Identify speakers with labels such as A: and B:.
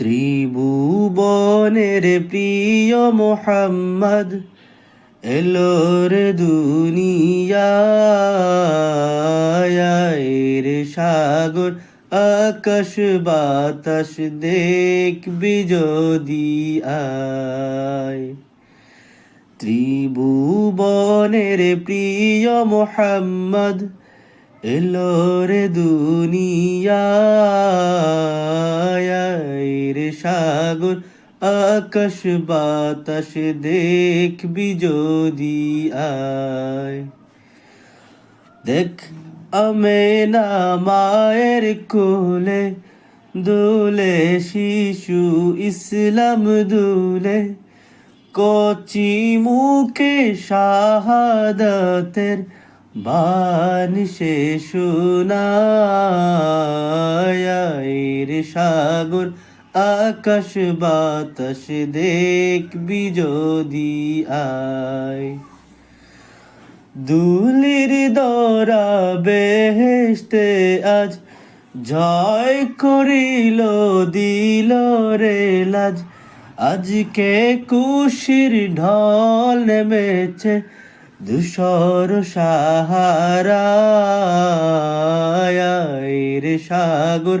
A: ত্রিভুবনের প্রিয় মোহাম্মদ এলোর দুনিয়ার সাগর, আকাশ, বাতাস দেখবি যদি আয়। ত্রিভুবনের প্রিয় মোহাম্মদ এলোর দুনিয়ার সাগর আকাশ বাতাস দেখবি যদি আয় দেখ আমেনা মায়ের কোলে দোলে শিশু ইসলাম দুলে কচি মুখে শাহাদাতের বান শোনায়ের সাগর আকাশ বাতাস দেখবি যদি আয়। দুলির দরা বেহেশতে আজ জয় করিল, দিল রে লাজ। আজকে কুশির ঢল নেমেছে দুসর সাহারা রে সাগর